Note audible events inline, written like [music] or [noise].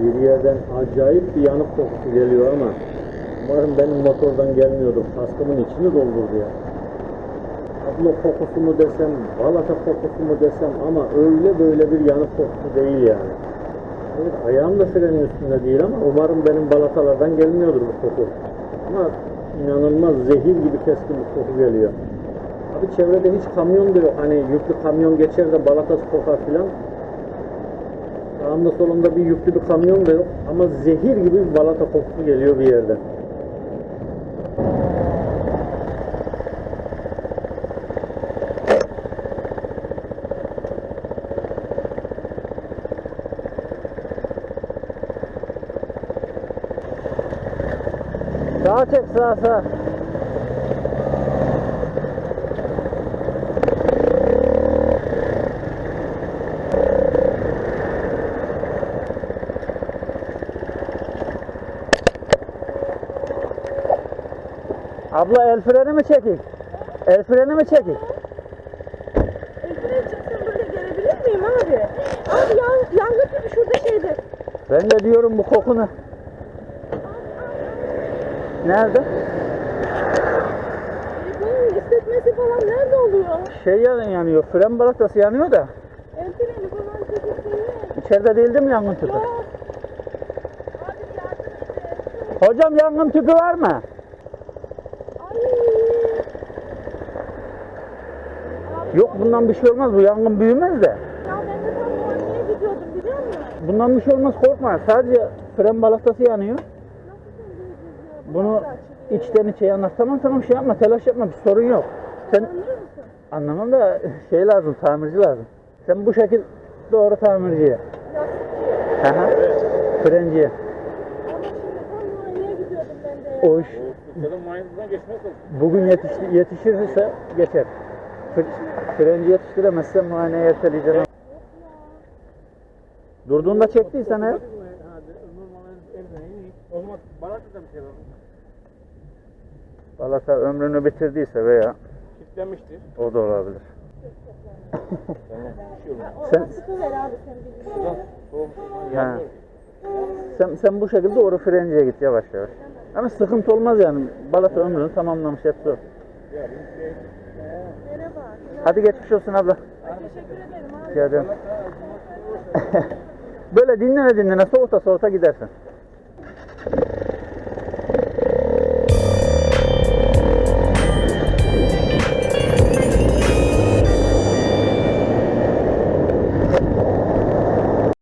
Bir yerden acayip bir yanık kokusu geliyor ama umarım benim motordan gelmiyordur. Kaskımın içini doldurdu ya. Ablo kokusu mu desem, balata kokusu mu desem ama öyle böyle bir yanık kokusu değil yani. Evet, ayağım da frenin üstünde değil ama umarım benim balatalardan gelmiyordur bu koku. Ama inanılmaz zehir gibi keskin bir koku geliyor. Abi çevrede hiç kamyon da yok. Hani yüklü kamyon geçer de balatası kokar filan. Sağımda solumda bir yüklü bir kamyon da yok. Ama zehir gibi bir balata kokusu geliyor bir yerden. Sağa çek sağa sağa. Abla el freni mi çekik? El freni mi çekik? Evine çıksın böyle gelebilir miyim abi? Abi yan, yangın tüpü şurada şeydi. Ben de diyorum bu kokunu. Nerede? Bunun hissetmesi falan nerede oluyor? Şey yan- yanıyor, fren balatası yanıyor da. El freni falan çekilsin. İçeride değildi mi yangın tüpü? Yok. Abi yardım et. Hocam yangın tüpü var mı? Yok bundan bir şey olmaz, bu yangın büyümez de. Ya ben de tam muayeneye gidiyordum biliyor musun? Bundan bir şey olmaz korkma. Sadece fren balatası yanıyor. Bunu içten içe yanar. Tamam tamam şey yapma, telaş yapma, bir sorun yok. Sen anlamam da şey lazım, tamirci lazım. Sen bu şekil doğru tamirciye. Aha. Frenciye. O iş bugün yetiş, yetişirse geçer. Fr- Frenci yetiştiremezse muayeneye erteleyeceğim. Durduğunda çektiysen eğer. O zaman balata da bir şey var. Balata ömrünü bitirdiyse veya Kitlenmiştir. o da olabilir. Sen... Sen. Sen, sen bu şekilde doğru frenciye git yavaş yavaş. Ama sıkıntı olmaz yani. Balata ömrünü tamamlamış hepsi o. Merhaba. Hadi geçmiş olsun abla. Teşekkür ederim abi. Rica ederim. [laughs] Böyle dinlene dinlene soğuta soğuta gidersin.